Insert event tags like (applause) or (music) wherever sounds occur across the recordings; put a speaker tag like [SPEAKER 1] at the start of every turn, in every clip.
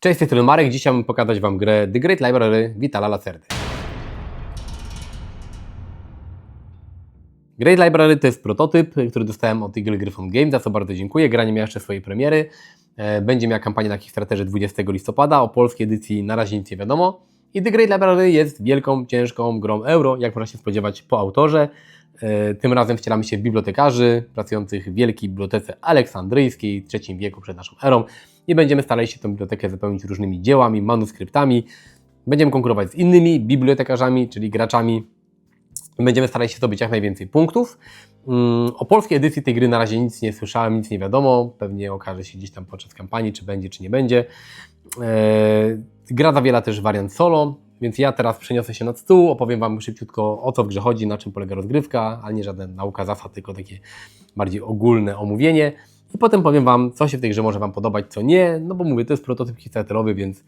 [SPEAKER 1] Cześć, z Marek. Dzisiaj mam pokazać Wam grę The Great Library Vitala Lacerdy. Great Library to jest prototyp, który dostałem od Eagle Gryphon Games, za co bardzo dziękuję. Gra nie miała jeszcze swojej premiery. E, Będzie miała kampanię na Kickstarterze 20 listopada. O polskiej edycji na razie nic nie wiadomo. I The Great Library jest wielką, ciężką grą euro, jak można się spodziewać po autorze. E, Tym razem wcielamy się w bibliotekarzy pracujących w wielkiej bibliotece aleksandryjskiej w III wieku przed naszą erą i będziemy starali się tę bibliotekę zapełnić różnymi dziełami, manuskryptami. Będziemy konkurować z innymi bibliotekarzami, czyli graczami. Będziemy starali się zdobyć jak najwięcej punktów. Mm, O polskiej edycji tej gry na razie nic nie słyszałem, nic nie wiadomo. Pewnie okaże się gdzieś tam podczas kampanii, czy będzie, czy nie będzie. Eee, Gra zawiera też wariant solo, więc ja teraz przeniosę się nad stół, opowiem Wam szybciutko o co w grze chodzi, na czym polega rozgrywka, ale nie żadna nauka zasad, tylko takie bardziej ogólne omówienie. I potem powiem Wam, co się w tej grze może Wam podobać, co nie, no bo mówię, to jest prototyp kickstarterowy, więc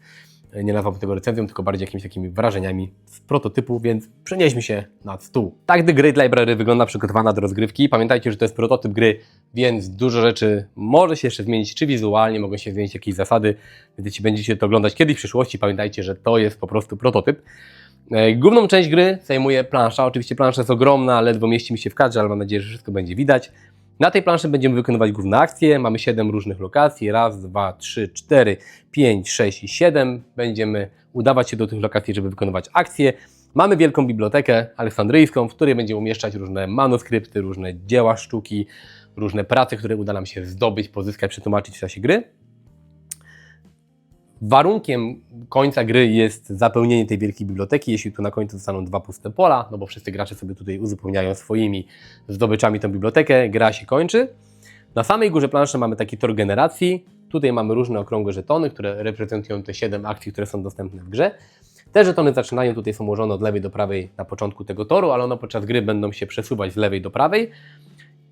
[SPEAKER 1] nie nazwałbym tego recenzją, tylko bardziej jakimiś takimi wrażeniami z prototypu, więc przenieśmy się nad stół. Tak The Great Library wygląda przygotowana do rozgrywki. Pamiętajcie, że to jest prototyp gry, więc dużo rzeczy może się jeszcze zmienić, czy wizualnie, mogą się zmienić jakieś zasady, więc jeśli będziecie to oglądać kiedyś w przyszłości, pamiętajcie, że to jest po prostu prototyp. E, Główną część gry zajmuje plansza. Oczywiście plansza jest ogromna, ledwo mieści mi się w kadrze, ale mam nadzieję, że wszystko będzie widać. Na tej planszy będziemy wykonywać główne akcje. Mamy 7 różnych lokacji. Raz, dwa, trzy, cztery, pięć, sześć i siedem. Będziemy udawać się do tych lokacji, żeby wykonywać akcje. Mamy wielką bibliotekę aleksandryjską, w której będziemy umieszczać różne manuskrypty, różne dzieła sztuki, różne prace, które uda nam się zdobyć, pozyskać, przetłumaczyć w czasie gry. Warunkiem końca gry jest zapełnienie tej wielkiej biblioteki, jeśli tu na końcu zostaną dwa puste pola, no bo wszyscy gracze sobie tutaj uzupełniają swoimi zdobyczami tę bibliotekę, gra się kończy. Na samej górze planszy mamy taki tor generacji. Tutaj mamy różne okrągłe żetony, które reprezentują te 7 akcji, które są dostępne w grze. Te żetony zaczynają, tutaj są ułożone od lewej do prawej na początku tego toru, ale one podczas gry będą się przesuwać z lewej do prawej.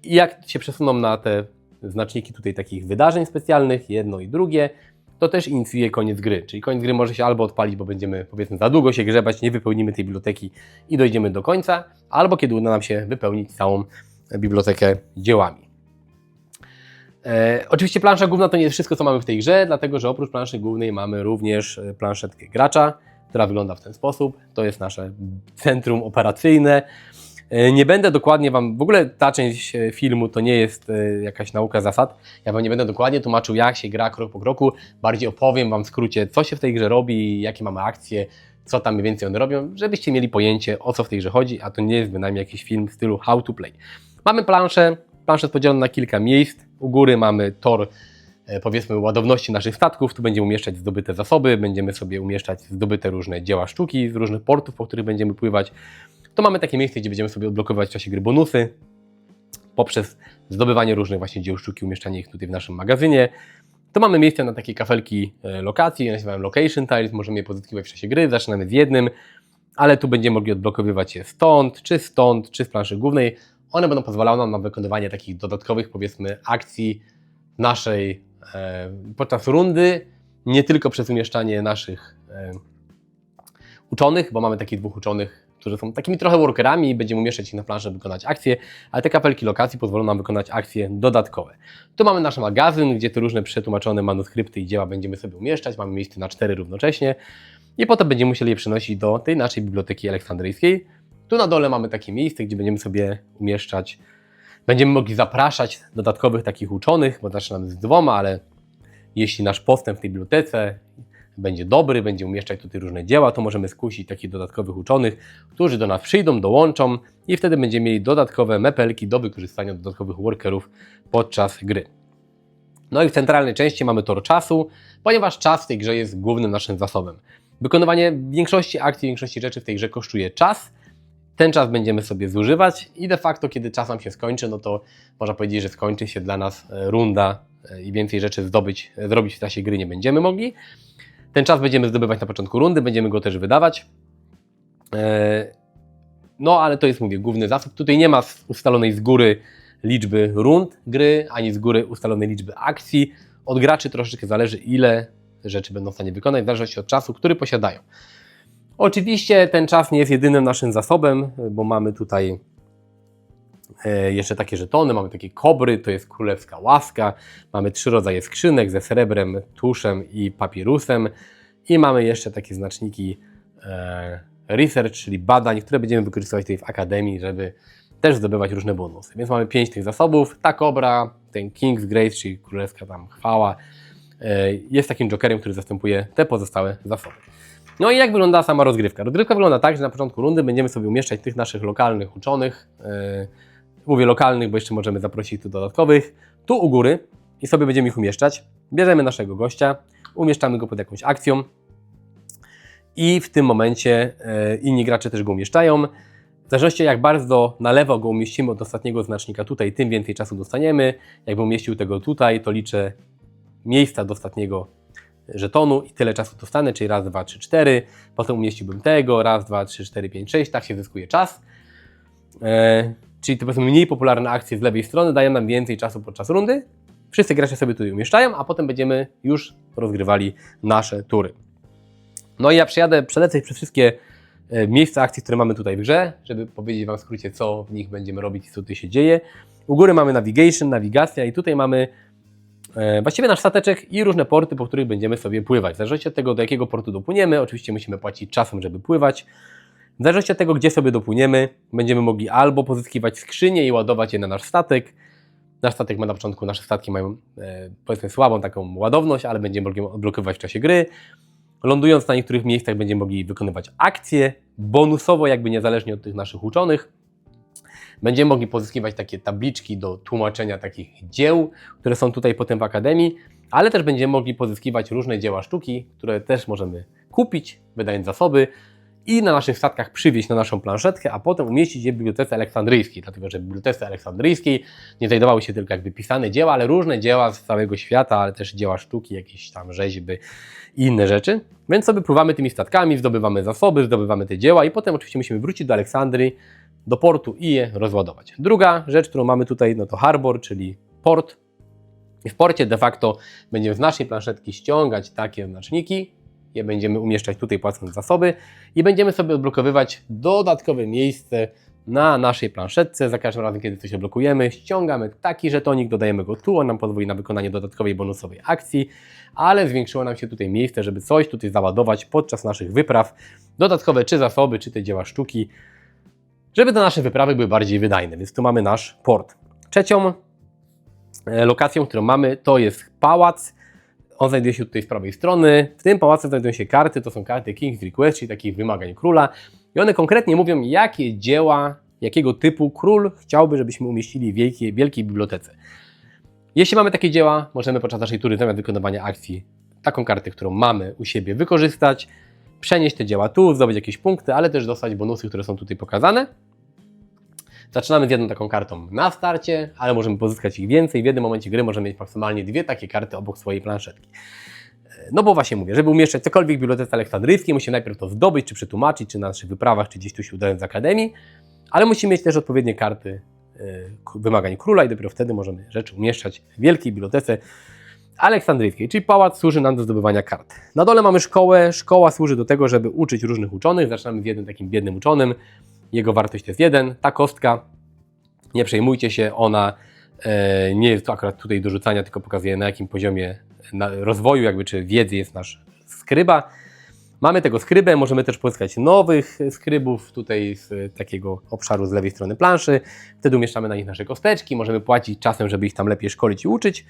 [SPEAKER 1] I jak się przesuną na te znaczniki tutaj takich wydarzeń specjalnych, jedno i drugie, to też inicjuje koniec gry. Czyli koniec gry może się albo odpalić, bo będziemy powiedzmy za długo się grzebać, nie wypełnimy tej biblioteki i dojdziemy do końca, albo kiedy uda nam się wypełnić całą bibliotekę dziełami. E, oczywiście plansza główna to nie jest wszystko, co mamy w tej grze, dlatego że oprócz planszy głównej mamy również e, planszetkę gracza, która wygląda w ten sposób. To jest nasze centrum operacyjne. E, Nie będę dokładnie Wam, w ogóle ta część e, filmu to nie jest e, jakaś nauka zasad. Ja Wam nie będę dokładnie tłumaczył, jak się gra krok po kroku. Bardziej opowiem Wam w skrócie, co się w tej grze robi, jakie mamy akcje, co tam mniej więcej one robią, żebyście mieli pojęcie, o co w tej grze chodzi, a to nie jest bynajmniej jakiś film w stylu how to play. Mamy planszę, planszę jest podzielona na kilka miejsc. U góry mamy tor powiedzmy ładowności naszych statków, tu będziemy umieszczać zdobyte zasoby, będziemy sobie umieszczać zdobyte różne dzieła sztuki z różnych portów, po których będziemy pływać. To mamy takie miejsce, gdzie będziemy sobie odblokowywać w czasie gry bonusy poprzez zdobywanie różnych właśnie dzieł sztuki, umieszczanie ich tutaj w naszym magazynie. To mamy miejsce na takie kafelki e, lokacji, je nazywają location tiles, możemy je pozyskiwać w czasie gry, zaczynamy z jednym, ale tu będziemy mogli odblokowywać je stąd, czy stąd, czy z planszy głównej. One będą pozwalały nam na wykonywanie takich dodatkowych, powiedzmy, akcji naszej e, podczas rundy, nie tylko przez umieszczanie naszych e, uczonych, bo mamy takich dwóch uczonych, którzy są takimi trochę workerami, będziemy umieszczać ich na planszy, wykonać akcje, ale te kapelki lokacji pozwolą nam wykonać akcje dodatkowe. Tu mamy nasz magazyn, gdzie te różne przetłumaczone manuskrypty i dzieła będziemy sobie umieszczać, mamy miejsce na cztery równocześnie i potem będziemy musieli je przenosić do tej naszej biblioteki aleksandryjskiej. Tu na dole mamy takie miejsce, gdzie będziemy sobie umieszczać, będziemy mogli zapraszać dodatkowych takich uczonych, bo zaczynamy z dwoma, ale jeśli nasz postęp w tej bibliotece będzie dobry, będzie umieszczać tutaj różne dzieła, to możemy skusić takich dodatkowych uczonych, którzy do nas przyjdą, dołączą i wtedy będziemy mieli dodatkowe mepelki do wykorzystania dodatkowych workerów podczas gry. No i w centralnej części mamy tor czasu, ponieważ czas w tej grze jest głównym naszym zasobem. Wykonywanie większości akcji, większości rzeczy w tej grze kosztuje czas. Ten czas będziemy sobie zużywać i de facto, kiedy czas nam się skończy, no to można powiedzieć, że skończy się dla nas e, runda e, i więcej rzeczy zdobyć, e, zrobić w czasie gry nie będziemy mogli. Ten czas będziemy zdobywać na początku rundy, będziemy go też wydawać. E, No, ale to jest, mówię, główny zasób. Tutaj nie ma ustalonej z góry liczby rund gry, ani z góry ustalonej liczby akcji. Od graczy troszeczkę zależy, ile rzeczy będą w stanie wykonać, w zależności od czasu, który posiadają. Oczywiście ten czas nie jest jedynym naszym zasobem, bo mamy tutaj jeszcze takie żetony, mamy takie kobry, to jest królewska łaska, mamy trzy rodzaje skrzynek ze srebrem, tuszem i papirusem i mamy jeszcze takie znaczniki e, research, czyli badań, które będziemy wykorzystywać tutaj w Akademii, żeby też zdobywać różne bonusy. Więc mamy pięć tych zasobów, ta kobra, ten King's Grace, czyli królewska tam chwała, e, jest takim jokerem, który zastępuje te pozostałe zasoby. No i jak wygląda sama rozgrywka? Rozgrywka wygląda tak, że na początku rundy będziemy sobie umieszczać tych naszych lokalnych uczonych. Mówię lokalnych, bo jeszcze możemy zaprosić tu dodatkowych. Tu u góry i sobie będziemy ich umieszczać. Bierzemy naszego gościa, umieszczamy go pod jakąś akcją i w tym momencie yy, inni gracze też go umieszczają. W zależności jak bardzo na lewo go umieścimy od ostatniego znacznika tutaj, tym więcej czasu dostaniemy. Jakbym umieścił tego tutaj, to liczę miejsca do ostatniego żetonu i tyle czasu dostanę, czyli raz, dwa, trzy, cztery. Potem umieściłbym tego, raz, dwa, trzy, cztery, pięć, sześć. Tak się zyskuje czas. Czyli to powiedzmy mniej popularne akcje z lewej strony dają nam więcej czasu podczas rundy. Wszyscy gracze sobie tutaj umieszczają, a potem będziemy już rozgrywali nasze tury. No i ja przyjadę, przelecę przez wszystkie e, miejsca akcji, które mamy tutaj w grze, żeby powiedzieć Wam w skrócie, co w nich będziemy robić i co tutaj się dzieje. U góry mamy navigation, nawigacja i tutaj mamy E, właściwie nasz stateczek i różne porty, po których będziemy sobie pływać. W zależności od tego, do jakiego portu dopłyniemy, oczywiście musimy płacić czasem, żeby pływać. W zależności od tego, gdzie sobie dopłyniemy, będziemy mogli albo pozyskiwać skrzynie i ładować je na nasz statek. Nasz statek ma na początku, nasze statki mają e, powiedzmy słabą taką ładowność, ale będziemy mogli odblokować w czasie gry. Lądując na niektórych miejscach będziemy mogli wykonywać akcje bonusowo, jakby niezależnie od tych naszych uczonych. Będziemy mogli pozyskiwać takie tabliczki do tłumaczenia takich dzieł, które są tutaj potem w Akademii, ale też będziemy mogli pozyskiwać różne dzieła sztuki, które też możemy kupić, wydając zasoby i na naszych statkach przywieźć na naszą planszetkę, a potem umieścić je w Bibliotece Aleksandryjskiej, dlatego że w Bibliotece Aleksandryjskiej nie znajdowały się tylko jakby pisane dzieła, ale różne dzieła z całego świata, ale też dzieła sztuki, jakieś tam rzeźby i inne rzeczy. Więc sobie pływamy tymi statkami, zdobywamy zasoby, zdobywamy te dzieła i potem oczywiście musimy wrócić do Aleksandrii, do portu i je rozładować. Druga rzecz, którą mamy tutaj, no to harbor, czyli port. I w porcie de facto będziemy z naszej planszetki ściągać takie znaczniki, je będziemy umieszczać tutaj płacąc zasoby i będziemy sobie odblokowywać dodatkowe miejsce na naszej planszetce. Za każdym razem, kiedy coś odblokujemy, ściągamy taki żetonik, dodajemy go tu, on nam pozwoli na wykonanie dodatkowej bonusowej akcji, ale zwiększyło nam się tutaj miejsce, żeby coś tutaj załadować podczas naszych wypraw. Dodatkowe czy zasoby, czy te dzieła sztuki, żeby te nasze wyprawy były bardziej wydajne, więc tu mamy nasz port. Trzecią e, lokacją, którą mamy, to jest pałac. On znajduje się tutaj z prawej strony. W tym pałacu znajdują się karty, to są karty King's Request, czyli takich wymagań króla. I one konkretnie mówią, jakie dzieła, jakiego typu król chciałby, żebyśmy umieścili w wielkiej, wielkiej bibliotece. Jeśli mamy takie dzieła, możemy podczas naszej tury zamiast wykonywania akcji taką kartę, którą mamy u siebie wykorzystać, przenieść te dzieła tu, zdobyć jakieś punkty, ale też dostać bonusy, które są tutaj pokazane. Zaczynamy z jedną taką kartą na starcie, ale możemy pozyskać ich więcej. W jednym momencie gry możemy mieć maksymalnie dwie takie karty obok swojej planszetki. No bo właśnie mówię, żeby umieszczać cokolwiek w Bibliotece Aleksandryjskiej, musimy najpierw to zdobyć, czy przetłumaczyć, czy na naszych wyprawach, czy gdzieś tu się udając z Akademii, ale musimy mieć też odpowiednie karty y, wymagań króla i dopiero wtedy możemy rzeczy umieszczać w wielkiej bibliotece aleksandryjskiej, czyli pałac służy nam do zdobywania kart. Na dole mamy szkołę. Szkoła służy do tego, żeby uczyć różnych uczonych. Zaczynamy z jednym takim biednym uczonym. Jego wartość to jest jeden. Ta kostka, nie przejmujcie się, ona e, nie jest akurat tutaj do rzucania, tylko pokazuje na jakim poziomie rozwoju, jakby czy wiedzy jest nasz skryba. Mamy tego skrybę, możemy też pozyskać nowych skrybów tutaj z takiego obszaru z lewej strony planszy. Wtedy umieszczamy na nich nasze kosteczki, możemy płacić czasem, żeby ich tam lepiej szkolić i uczyć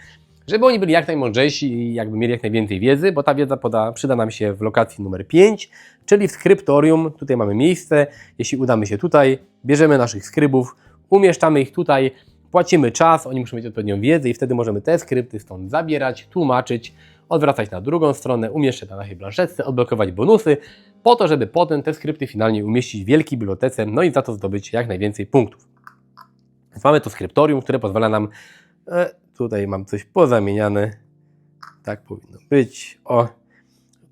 [SPEAKER 1] żeby oni byli jak najmądrzejsi i jakby mieli jak najwięcej wiedzy, bo ta wiedza poda, przyda nam się w lokacji numer 5, czyli w skryptorium. Tutaj mamy miejsce. Jeśli udamy się tutaj, bierzemy naszych skrybów, umieszczamy ich tutaj, płacimy czas, oni muszą mieć odpowiednią wiedzę i wtedy możemy te skrypty stąd zabierać, tłumaczyć, odwracać na drugą stronę, umieszczać na naszej planszetce, odblokować bonusy, po to, żeby potem te skrypty finalnie umieścić w wielkiej bibliotece, no i za to zdobyć jak najwięcej punktów. Więc mamy to skryptorium, które pozwala nam e, Tutaj mam coś pozamieniane. Tak powinno być. O,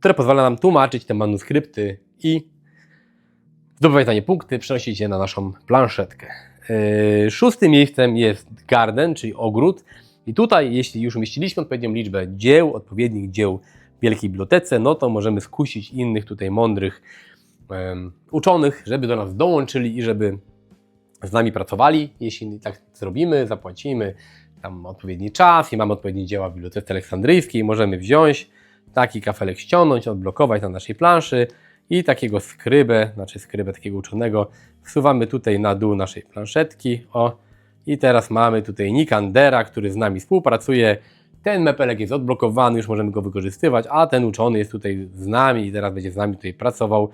[SPEAKER 1] które pozwala nam tłumaczyć te manuskrypty i zdobywać na nie punkty, przenosić je na naszą planszetkę. Yy, szóstym miejscem jest garden, czyli ogród. I tutaj, jeśli już umieściliśmy odpowiednią liczbę dzieł, odpowiednich dzieł w Wielkiej Bibliotece, no to możemy skusić innych tutaj mądrych uczonych, żeby do nas dołączyli i żeby z nami pracowali. Jeśli tak zrobimy, zapłacimy tam odpowiedni czas i mamy odpowiednie dzieła w Bibliotece Aleksandryjskiej, możemy wziąć taki kafelek, ściągnąć, odblokować na naszej planszy i takiego skrybę, znaczy skrybę takiego uczonego, wsuwamy tutaj na dół naszej planszetki. O, i teraz mamy tutaj Nikandera, który z nami współpracuje. Ten mepelek jest odblokowany, już możemy go wykorzystywać, a ten uczony jest tutaj z nami i teraz będzie z nami tutaj pracował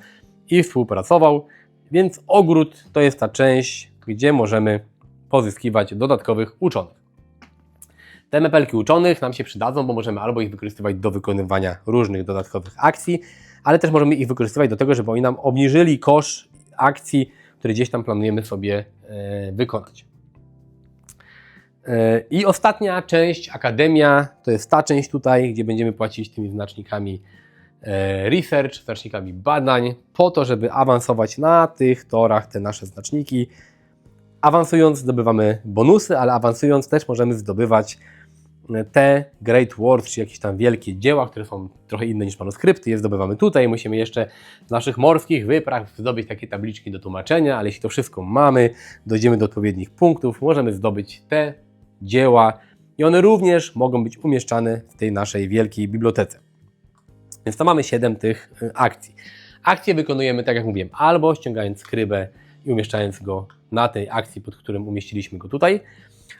[SPEAKER 1] i współpracował. Więc ogród to jest ta część, gdzie możemy pozyskiwać dodatkowych uczonych. Te mepelki uczonych nam się przydadzą, bo możemy albo ich wykorzystywać do wykonywania różnych dodatkowych akcji, ale też możemy ich wykorzystywać do tego, żeby oni nam obniżyli kosz akcji, które gdzieś tam planujemy sobie e, wykonać. E, I ostatnia część, Akademia, to jest ta część tutaj, gdzie będziemy płacić tymi znacznikami e, research, znacznikami badań, po to, żeby awansować na tych torach te nasze znaczniki. Awansując zdobywamy bonusy, ale awansując też możemy zdobywać te Great Words, czy jakieś tam wielkie dzieła, które są trochę inne niż manuskrypty, je zdobywamy tutaj. Musimy jeszcze z naszych morskich wypraw zdobyć takie tabliczki do tłumaczenia, ale jeśli to wszystko mamy, dojdziemy do odpowiednich punktów, możemy zdobyć te dzieła i one również mogą być umieszczane w tej naszej wielkiej bibliotece. Więc to mamy 7 tych y, akcji. Akcje wykonujemy, tak jak mówiłem, albo ściągając skrybę i umieszczając go na tej akcji, pod którym umieściliśmy go tutaj,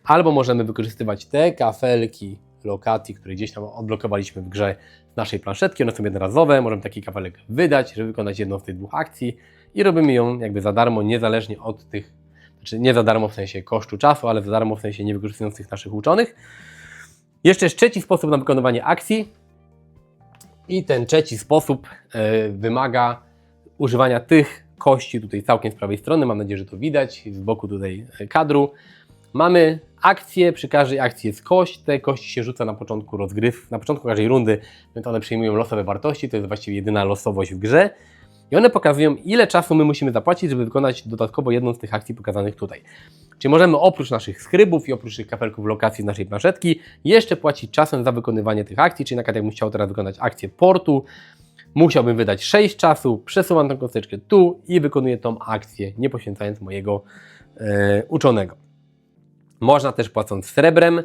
[SPEAKER 1] albo możemy wykorzystywać te kafelki lokacji, które gdzieś tam odblokowaliśmy w grze z naszej planszetki, one są jednorazowe, możemy taki kafelek wydać, żeby wykonać jedną z tych dwóch akcji i robimy ją jakby za darmo, niezależnie od tych, znaczy nie za darmo w sensie kosztu czasu, ale za darmo w sensie nie wykorzystując tych naszych uczonych. Jeszcze jest trzeci sposób na wykonywanie akcji i ten trzeci sposób e, wymaga używania tych kości tutaj całkiem z prawej strony, mam nadzieję, że to widać, z boku tutaj kadru. Mamy akcje, przy każdej akcji jest kość, te kości się rzuca na początku rozgryw, na początku każdej rundy, więc one przyjmują losowe wartości, to jest właściwie jedyna losowość w grze. I one pokazują, ile czasu my musimy zapłacić, żeby wykonać dodatkowo jedną z tych akcji pokazanych tutaj. Czyli możemy oprócz naszych skrybów i oprócz tych kafelków lokacji z naszej planszetki, jeszcze płacić czasem za wykonywanie tych akcji, czyli na przykład jakbym chciał teraz wykonać akcję portu, musiałbym wydać 6 czasu, przesuwam tę kosteczkę tu i wykonuję tą akcję, nie poświęcając mojego e, uczonego. Można też płacąc srebrem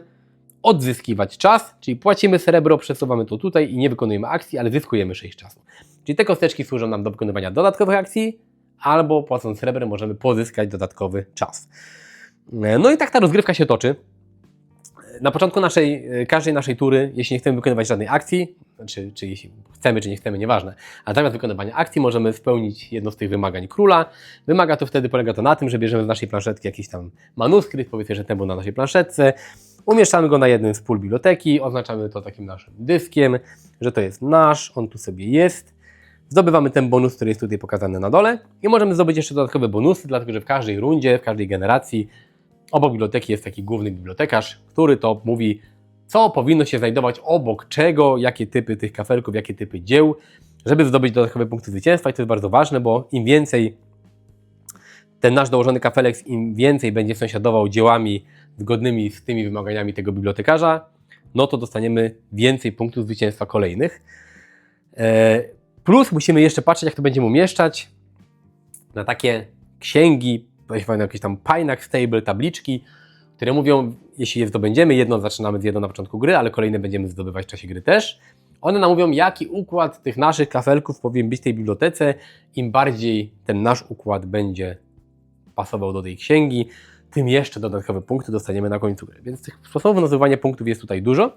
[SPEAKER 1] odzyskiwać czas, czyli płacimy srebro, przesuwamy to tutaj i nie wykonujemy akcji, ale zyskujemy 6 czasu. Czyli te kosteczki służą nam do wykonywania dodatkowych akcji, albo płacąc srebrem możemy pozyskać dodatkowy czas. No i tak ta rozgrywka się toczy. Na początku naszej, każdej naszej tury, jeśli nie chcemy wykonywać żadnej akcji, czy, czy jeśli chcemy, czy nie chcemy, nieważne, ale zamiast wykonywania akcji możemy spełnić jedno z tych wymagań króla. Wymaga to wtedy, polega to na tym, że bierzemy z naszej planszetki jakiś tam manuskrypt, powiedzmy, że ten był na naszej planszetce, umieszczamy go na jednym z pól biblioteki, oznaczamy to takim naszym dyskiem, że to jest nasz, on tu sobie jest. Zdobywamy ten bonus, który jest tutaj pokazany na dole i możemy zdobyć jeszcze dodatkowe bonusy, dlatego że w każdej rundzie, w każdej generacji obok biblioteki jest taki główny bibliotekarz, który to mówi, co powinno się znajdować obok czego, jakie typy tych kafelków, jakie typy dzieł, żeby zdobyć dodatkowe punkty zwycięstwa i to jest bardzo ważne, bo im więcej ten nasz dołożony kafelek, im więcej będzie sąsiadował dziełami zgodnymi z tymi wymaganiami tego bibliotekarza, no to dostaniemy więcej punktów zwycięstwa kolejnych. E, plus musimy jeszcze patrzeć, jak to będziemy umieszczać na takie księgi, jakieś tam Pinax Stable, tabliczki, które mówią, jeśli je zdobędziemy, jedno zaczynamy z jedną na początku gry, ale kolejne będziemy zdobywać w czasie gry też. One nam mówią, jaki układ tych naszych kafelków powinien być w tej bibliotece. Im bardziej ten nasz układ będzie pasował do tej księgi, tym jeszcze dodatkowe punkty dostaniemy na końcu gry. Więc tych sposobów nazywania punktów jest tutaj dużo.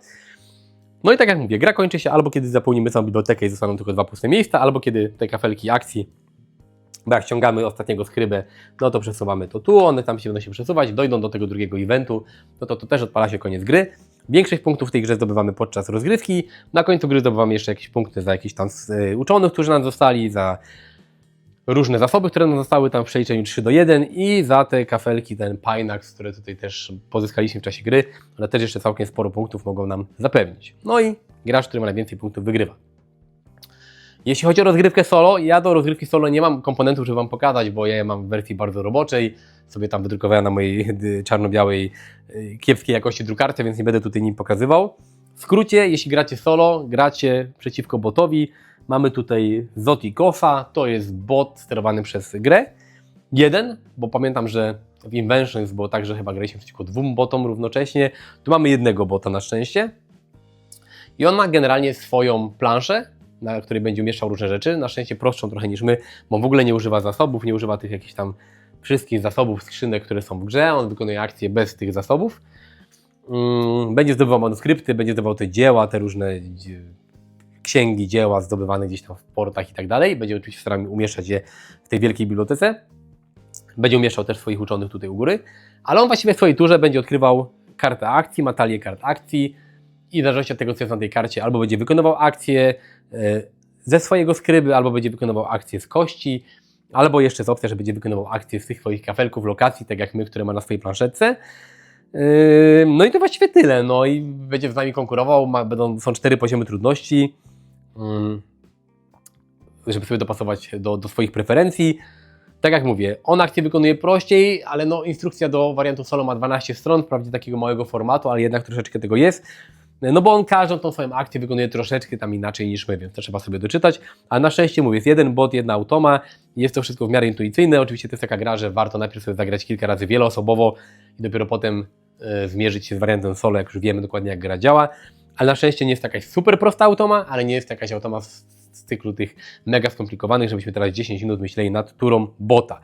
[SPEAKER 1] No i tak jak mówię, gra kończy się albo kiedy zapełnimy całą bibliotekę i zostaną tylko dwa puste miejsca, albo kiedy te kafelki akcji bo jak ściągamy ostatniego skrybę, no to przesuwamy to tu, one tam się będą się przesuwać, dojdą do tego drugiego eventu, no to to też odpala się koniec gry. Większość punktów w tej grze zdobywamy podczas rozgrywki, na końcu gry zdobywamy jeszcze jakieś punkty za jakichś tam y, uczonych, którzy nam zostali, za różne zasoby, które nam zostały tam w przeliczeniu 3 do 1 i za te kafelki, ten Pinax, które tutaj też pozyskaliśmy w czasie gry, ale też jeszcze całkiem sporo punktów mogą nam zapewnić. No i gracz, który ma najwięcej punktów wygrywa. Jeśli chodzi o rozgrywkę solo, ja do rozgrywki solo nie mam komponentów, żeby Wam pokazać, bo ja je mam w wersji bardzo roboczej, sobie tam wydrukowałem na mojej czarno-białej, y, kiepskiej jakości drukarce, więc nie będę tutaj nim pokazywał. W skrócie, jeśli gracie solo, gracie przeciwko botowi, mamy tutaj Zoti Kofa, to jest bot sterowany przez grę jeden, bo pamiętam, że w Inventions było tak, że chyba graliśmy przeciwko dwóm botom równocześnie. Tu mamy jednego bota na szczęście. I on ma generalnie swoją planszę, na której będzie umieszczał różne rzeczy. Na szczęście prostszą trochę niż my, bo w ogóle nie używa zasobów, nie używa tych jakichś tam wszystkich zasobów, skrzynek, które są w grze. On wykonuje akcje bez tych zasobów. Mm, Będzie zdobywał manuskrypty, będzie zdobywał te dzieła, te różne księgi, dzieła zdobywane gdzieś tam w portach i tak dalej. Będzie oczywiście starał umieszczać je w tej wielkiej bibliotece. Będzie umieszczał też swoich uczonych tutaj u góry, ale on właściwie w swojej turze będzie odkrywał kartę akcji, ma talię kart akcji i w zależności od tego, co jest na tej karcie, albo będzie wykonywał akcje e, ze swojego skryby, albo będzie wykonywał akcje z kości, albo jeszcze jest opcja, że będzie wykonywał akcje z tych swoich kafelków, lokacji, tak jak my, które ma na swojej planszetce. Yy, No i to właściwie tyle. No i będzie z nami konkurował. Ma, będą, są cztery poziomy trudności, Ym, żeby sobie dopasować do, do swoich preferencji. Tak jak mówię, on akcję wykonuje prościej, ale no, instrukcja do wariantu solo ma 12 stron, wprawdzie takiego małego formatu, ale jednak troszeczkę tego jest. No bo on każdą tą swoją akcję wykonuje troszeczkę tam inaczej niż my, więc to trzeba sobie doczytać. A na szczęście mówię, jest jeden bot, jedna automa, jest to wszystko w miarę intuicyjne. Oczywiście to jest taka gra, że warto najpierw sobie zagrać kilka razy wieloosobowo i dopiero potem e, zmierzyć się z wariantem solo, jak już wiemy dokładnie jak gra działa. Ale na szczęście nie jest to jakaś super prosta automa, ale nie jest to jakaś automa z, z cyklu tych mega skomplikowanych, żebyśmy teraz 10 minut myśleli nad turą bota.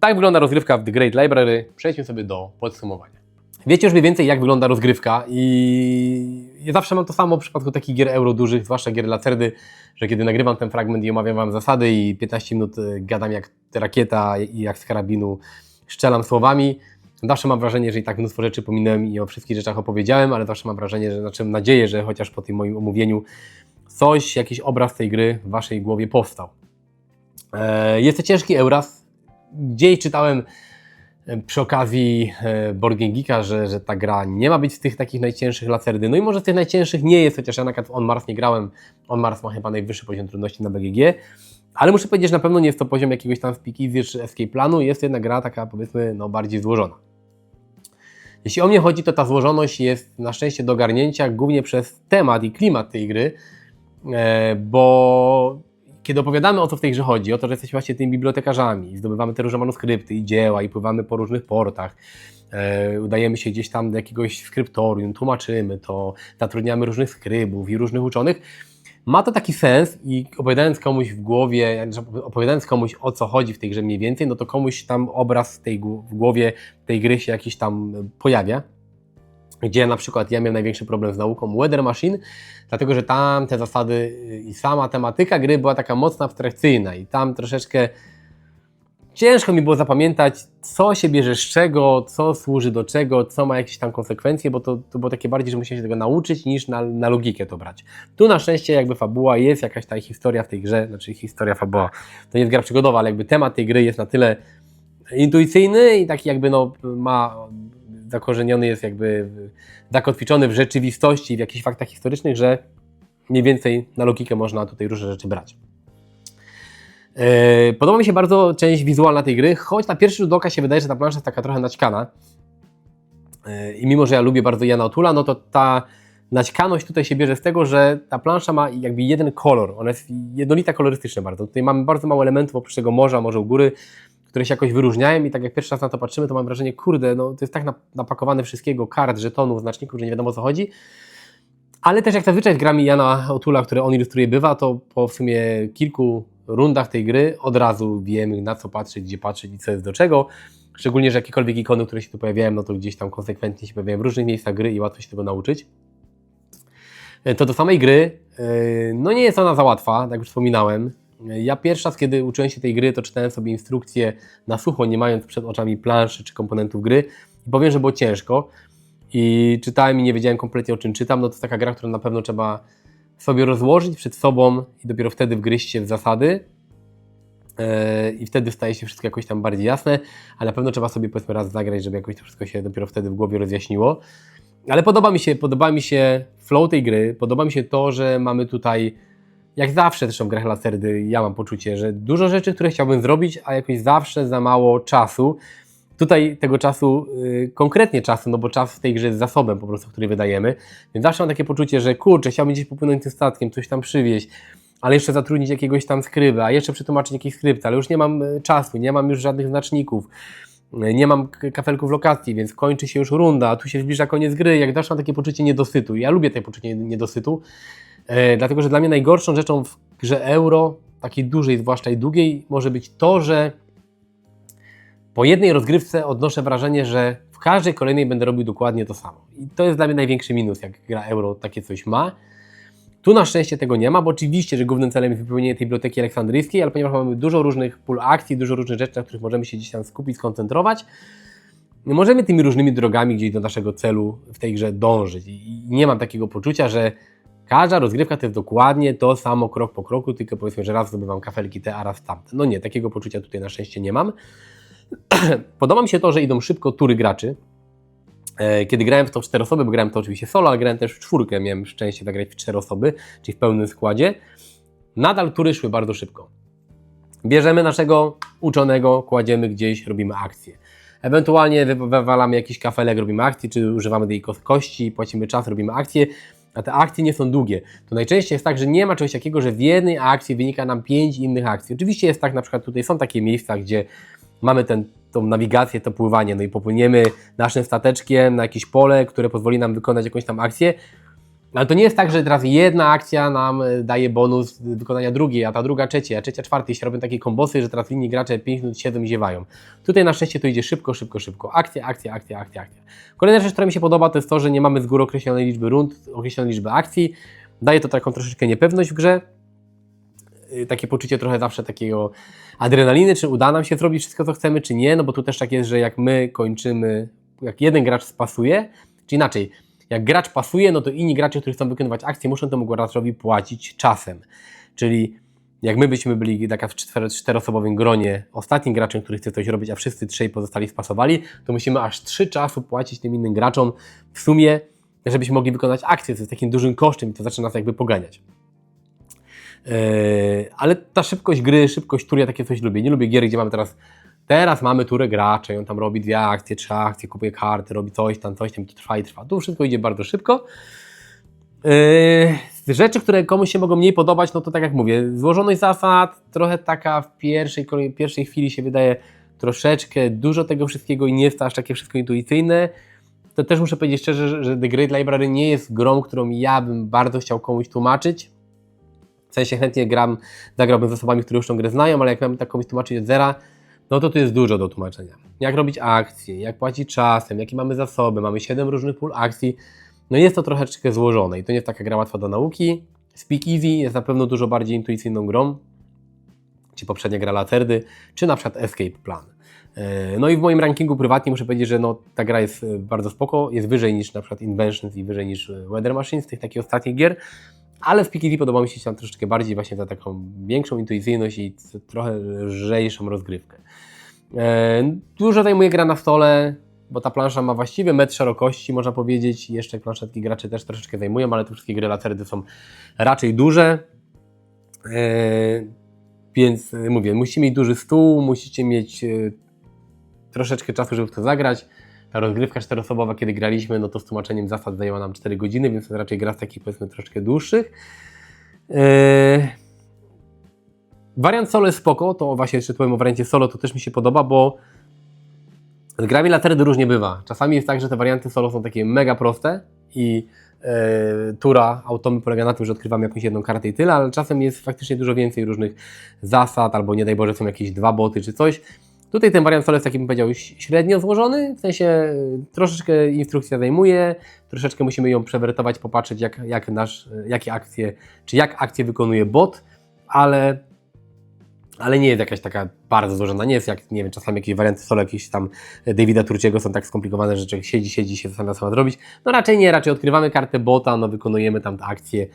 [SPEAKER 1] Tak wygląda rozgrywka w The Great Library. Przejdźmy sobie do podsumowania. Wiecie już mniej więcej, jak wygląda rozgrywka i ja zawsze mam to samo w przypadku takich gier euro dużych, zwłaszcza gier Lacerdy, że kiedy nagrywam ten fragment i omawiam Wam zasady i 15 minut e, gadam jak rakieta i jak z karabinu szczelam słowami, zawsze mam wrażenie, że i tak mnóstwo rzeczy pominąłem i o wszystkich rzeczach opowiedziałem, ale zawsze mam wrażenie, że znaczy nadzieję, że chociaż po tym moim omówieniu coś, jakiś obraz tej gry w Waszej głowie powstał. E, Jest to ciężki Euras. Gdzieś czytałem przy okazji e, Geeka, że, że ta gra nie ma być z tych takich najcięższych lacerdy. No i może z tych najcięższych nie jest, chociaż ja na przykład On Mars nie grałem. On Mars ma chyba najwyższy poziom trudności na BGG. Ale muszę powiedzieć, że na pewno nie jest to poziom jakiegoś tam Speakeasy czy Escape Planu. Jest to jednak gra taka powiedzmy no, bardziej złożona. Jeśli o mnie chodzi, to ta złożoność jest na szczęście do ogarnięcia głównie przez temat i klimat tej gry, e, bo kiedy opowiadamy o co w tej grze chodzi, o to, że jesteśmy właśnie tymi bibliotekarzami, i zdobywamy te różne manuskrypty i dzieła i pływamy po różnych portach, e, udajemy się gdzieś tam do jakiegoś skryptorium, tłumaczymy to, zatrudniamy różnych skrybów i różnych uczonych, ma to taki sens i opowiadając komuś w głowie, znaczy opowiadając komuś o co chodzi w tej grze mniej więcej, no to komuś tam obraz tej, w głowie tej gry się jakiś tam pojawia. Gdzie na przykład ja miałem największy problem z nauką Weather Machine, dlatego że tam te zasady y, i sama tematyka gry była taka mocno abstrakcyjna i tam troszeczkę ciężko mi było zapamiętać, co się bierze z czego, co służy do czego, co ma jakieś tam konsekwencje, bo to, to było takie bardziej, że musiałem się tego nauczyć, niż na, na logikę to brać. Tu na szczęście jakby fabuła jest, jakaś ta historia w tej grze, znaczy historia, fabuła, to nie jest gra przygodowa, ale jakby temat tej gry jest na tyle intuicyjny i taki jakby no ma zakorzeniony jest jakby zakotwiczony w rzeczywistości, w jakichś faktach historycznych, że mniej więcej na logikę można tutaj różne rzeczy brać. Yy, Podoba mi się bardzo część wizualna tej gry, choć na pierwszy rzut oka się wydaje, że ta plansza jest taka trochę naćkana. Yy, I mimo, że ja lubię bardzo Jana Otula, no to ta naćkaność tutaj się bierze z tego, że ta plansza ma jakby jeden kolor. Ona jest jednolita kolorystycznie bardzo. Tutaj mamy bardzo mało elementów oprócz tego morza, może u góry, które się jakoś wyróżniają i tak jak pierwszy raz na to patrzymy, to mam wrażenie, kurde, no to jest tak nap- napakowane wszystkiego, kart, żetonów, znaczników, że nie wiadomo o co chodzi. Ale też jak zazwyczaj z grami Jana Otula, które on ilustruje bywa, to po w sumie kilku rundach tej gry od razu wiemy na co patrzeć, gdzie patrzeć i co jest do czego. Szczególnie, że jakiekolwiek ikony, które się tu pojawiają, no to gdzieś tam konsekwentnie się pojawiają w różnych miejscach gry i łatwo się tego nauczyć. E, To do samej gry, e, no nie jest ona za łatwa, tak jak już wspominałem. Ja pierwszy raz, kiedy uczyłem się tej gry, to czytałem sobie instrukcję na sucho, nie mając przed oczami planszy czy komponentów gry. I powiem, że było ciężko. I czytałem i nie wiedziałem kompletnie o czym czytam. No to jest taka gra, którą na pewno trzeba sobie rozłożyć przed sobą i dopiero wtedy wgryźć się w zasady. E, I wtedy staje się wszystko jakoś tam bardziej jasne, ale na pewno trzeba sobie powiedzmy raz zagrać, żeby jakoś to wszystko się dopiero wtedy w głowie rozjaśniło. Ale podoba mi się, podoba mi się flow tej gry, podoba mi się to, że mamy tutaj, jak zawsze zresztą w grach lacerdy, ja mam poczucie, że dużo rzeczy, które chciałbym zrobić, a jakoś zawsze za mało czasu. Tutaj tego czasu, y, konkretnie czasu, no bo czas w tej grze jest zasobem po prostu, który wydajemy, więc zawsze mam takie poczucie, że kurczę, chciałbym gdzieś popłynąć tym statkiem, coś tam przywieźć, ale jeszcze zatrudnić jakiegoś tam skrywy, a jeszcze przetłumaczyć jakiś skrypt, ale już nie mam e, czasu, nie mam już żadnych znaczników, e, nie mam kafelków lokacji, więc kończy się już runda, tu się zbliża koniec gry, jak dasz mam takie poczucie niedosytu. Ja lubię to poczucie niedosytu, dlatego że dla mnie najgorszą rzeczą w grze euro, takiej dużej, zwłaszcza i długiej, może być to, że po jednej rozgrywce odnoszę wrażenie, że w każdej kolejnej będę robił dokładnie to samo. I to jest dla mnie największy minus, jak gra euro takie coś ma. Tu na szczęście tego nie ma, bo oczywiście, że głównym celem jest wypełnienie tej biblioteki aleksandryjskiej, ale ponieważ mamy dużo różnych pól akcji, dużo różnych rzeczy, na których możemy się gdzieś tam skupić, skoncentrować, możemy tymi różnymi drogami gdzieś do naszego celu w tej grze dążyć. I nie mam takiego poczucia, że każda rozgrywka to jest dokładnie to samo krok po kroku, tylko powiedzmy, że raz zdobywam kafelki te, a raz tamte. No nie, takiego poczucia tutaj na szczęście nie mam. (clears throat) Podoba mi się to, że idą szybko tury graczy. E, Kiedy grałem w to w cztery osoby, bo grałem to oczywiście solo, ale grałem też w czwórkę, miałem szczęście zagrać w cztery osoby, czyli w pełnym składzie. Nadal tury szły bardzo szybko. Bierzemy naszego uczonego, kładziemy gdzieś, robimy akcję. Ewentualnie wy- wywalamy jakiś kafelek, robimy akcję, czy używamy tej ko- kości, płacimy czas, robimy akcję, a te akcje nie są długie. To najczęściej jest tak, że nie ma czegoś takiego, że w jednej akcji wynika nam pięć innych akcji. Oczywiście jest tak, na przykład tutaj są takie miejsca, gdzie mamy ten, tą nawigację, to pływanie, no i popłyniemy naszym stateczkiem na jakieś pole, które pozwoli nam wykonać jakąś tam akcję, ale to nie jest tak, że teraz jedna akcja nam e, daje bonus wykonania drugiej, a ta druga trzeciej, a trzecia czwartej. Się robią takie kombosy, że teraz inni gracze 5 minut siedzą i ziewają. Tutaj na szczęście to idzie szybko, szybko, szybko. Akcja, akcja, akcja, akcja, akcja. Kolejna rzecz, która mi się podoba, to jest to, że nie mamy z góry określonej liczby rund, określonej liczby akcji. Daje to taką troszeczkę niepewność w grze. Y, Takie poczucie trochę zawsze takiego adrenaliny, czy uda nam się zrobić wszystko, co chcemy, czy nie, no bo tu też tak jest, że jak my kończymy, jak jeden gracz spasuje, czy inaczej, jak gracz pasuje, no to inni gracze, którzy chcą wykonywać akcje, muszą temu graczowi płacić czasem. Czyli jak my byśmy byli taka w czter- czteroosobowym gronie ostatnim graczem, który chce coś robić, a wszyscy trzej pozostali spasowali, to musimy aż trzy czasu płacić tym innym graczom w sumie, żebyśmy mogli wykonać akcję, co jest takim dużym kosztem i to zaczyna nas jakby poganiać. Yy, ale ta szybkość gry, szybkość tury, ja takie coś lubię. Nie lubię gier, gdzie mamy teraz Teraz mamy turę gracza i on tam robi dwie akcje, trzy akcje, kupuje karty, robi coś tam, coś tam to trwa i trwa. Tu wszystko idzie bardzo szybko. Yy, rzeczy, które komuś się mogą mniej podobać, no to tak jak mówię, złożoność zasad, trochę taka w pierwszej, pierwszej chwili się wydaje troszeczkę dużo tego wszystkiego i nie jest aż takie wszystko intuicyjne. To też muszę powiedzieć szczerze, że- że The Great Library nie jest grą, którą ja bym bardzo chciał komuś tłumaczyć. W sensie chętnie gram, zagrałbym z osobami, które już tą grę znają, ale jak mam tak komuś tłumaczyć od zera, no to tu jest dużo do tłumaczenia. Jak robić akcje, jak płacić czasem, jakie mamy zasoby, mamy 7 różnych pól akcji. No jest to troszeczkę złożone i to nie jest taka gra łatwa do nauki. Speakeasy jest na pewno dużo bardziej intuicyjną grą, czy poprzednia gra Lacerdy, czy na przykład Escape Plan. E, No i w moim rankingu prywatnie muszę powiedzieć, że no, ta gra jest e, bardzo spoko, jest wyżej niż na przykład Inventions i wyżej niż e, Weather Machines, tych takich ostatnich gier, ale w PKD podoba mi się tam troszeczkę bardziej właśnie za taką większą intuicyjność i trochę lżejszą rozgrywkę. E, Dużo zajmuje gra na stole, bo ta plansza ma właściwie metr szerokości, można powiedzieć. Jeszcze planszetki gracze też troszeczkę zajmują, ale te wszystkie gry lacerdy są raczej duże. E, Więc e, mówię, musicie mieć duży stół, musicie mieć troszeczkę czasu, żeby w to zagrać. Ta rozgrywka czteroosobowa, kiedy graliśmy, no to z tłumaczeniem zasad zajęła nam 4 godziny, więc raczej gra z takich powiedzmy troszeczkę dłuższych. E, Wariant solo jest spoko, to właśnie jeszcze powiem o wariancie solo, to też mi się podoba, bo z grami laterdy różnie bywa. Czasami jest tak, że te warianty solo są takie mega proste i e, tura automy polega na tym, że odkrywamy jakąś jedną kartę i tyle, ale czasem jest faktycznie dużo więcej różnych zasad, albo nie daj Boże są jakieś dwa boty czy coś. Tutaj ten wariant solo jest taki, bym powiedział, średnio złożony, w sensie e, troszeczkę instrukcja zajmuje, troszeczkę musimy ją przewertować, popatrzeć jak, jak nasz, e, jakie akcje, czy jak akcje wykonuje bot, ale ale nie jest jakaś taka bardzo złożona, nie jest jak, nie wiem, czasami jakieś warianty solo, jakieś tam Davida Turciego są tak skomplikowane, że człowiek siedzi, siedzi, się zastanawia, co ma zrobić. No raczej nie, raczej odkrywamy kartę bota, no wykonujemy tam tę akcję,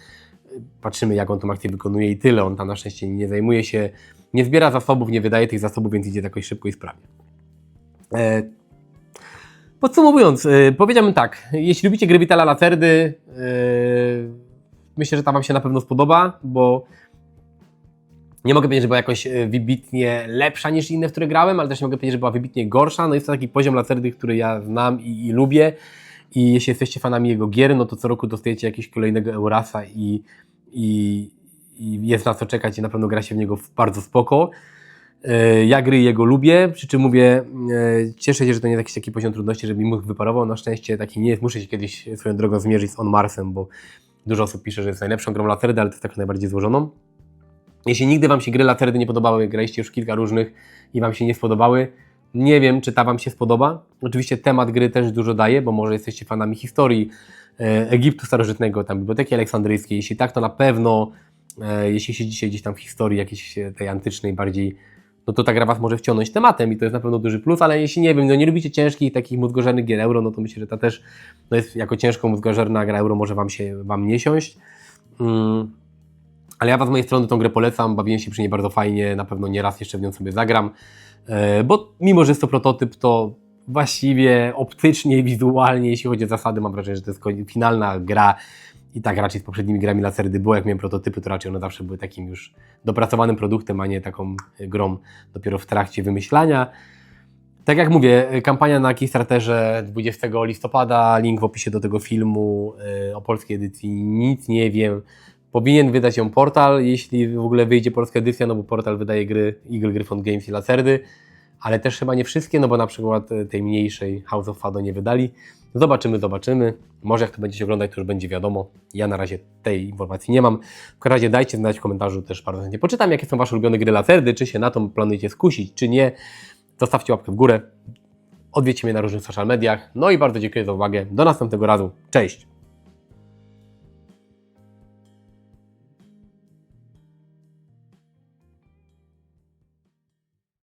[SPEAKER 1] patrzymy jak on tą akcję wykonuje i tyle, on tam na szczęście nie zajmuje się, nie zbiera zasobów, nie wydaje tych zasobów, więc idzie jakoś szybko i sprawnie. E, Podsumowując, e, powiedziałbym tak, jeśli lubicie gry Vitala Lacerdy, e, myślę, że ta Wam się na pewno spodoba, bo nie mogę powiedzieć, że była jakoś wybitnie lepsza niż inne, w które grałem, ale też nie mogę powiedzieć, że była wybitnie gorsza. No jest to taki poziom lacerdy, który ja znam i, i lubię. I jeśli jesteście fanami jego gier, no to co roku dostajecie jakiegoś kolejnego Eurasa i, i, i jest na co czekać i na pewno gra się w niego bardzo spoko. E, Ja gry jego lubię, przy czym mówię, e, cieszę się, że to nie jest jakiś taki poziom trudności, żeby mi mózg wyparował. Na szczęście taki nie jest. Muszę się kiedyś swoją drogą zmierzyć z On Marsem, bo dużo osób pisze, że jest najlepszą grą Lacerdy, ale to jest taką najbardziej złożoną. Jeśli nigdy Wam się gry Lacerdy nie podobały, graliście już kilka różnych i Wam się nie spodobały, nie wiem, czy ta Wam się spodoba. Oczywiście temat gry też dużo daje, bo może jesteście fanami historii e, Egiptu starożytnego, tam Biblioteki Aleksandryjskiej. Jeśli tak, to na pewno, e, jeśli siedzicie gdzieś tam w historii jakiejś e, tej antycznej bardziej, no to ta gra Was może wciągnąć tematem i to jest na pewno duży plus, ale jeśli nie wiem, no nie lubicie ciężkich, takich mózgożernych gier euro, no to myślę, że ta też no jest jako ciężko mózgożerna gra euro może Wam się Wam nie siąść. Mm. Ale ja Was z mojej strony tą grę polecam, bawiłem się przy niej bardzo fajnie, na pewno nie raz jeszcze w nią sobie zagram, bo mimo, że jest to prototyp, to właściwie optycznie wizualnie, jeśli chodzi o zasady, mam wrażenie, że to jest finalna gra i tak raczej z poprzednimi grami Lacerdy było, jak miałem prototypy, to raczej one zawsze były takim już dopracowanym produktem, a nie taką e, grą dopiero w trakcie wymyślania. Tak jak mówię, e, kampania na Kickstarterze 20 listopada, link w opisie do tego filmu e, o polskiej edycji, nic nie wiem. Powinien wydać ją portal, jeśli w ogóle wyjdzie polska edycja, no bo portal wydaje gry Eagle Gryphon Games i Lacerdy, ale też chyba nie wszystkie, no bo na przykład e, tej mniejszej House of Fado nie wydali. Zobaczymy, zobaczymy. Może jak to będziecie oglądać, to już będzie wiadomo. Ja na razie tej informacji nie mam. W każdym razie dajcie znać w komentarzu, też bardzo chętnie poczytam, jakie są Wasze ulubione gry Lacerdy, czy się na to planujecie skusić, czy nie. Zostawcie łapkę w górę, odwiedźcie mnie na różnych social mediach. No i bardzo dziękuję za uwagę. Do następnego razu. Cześć!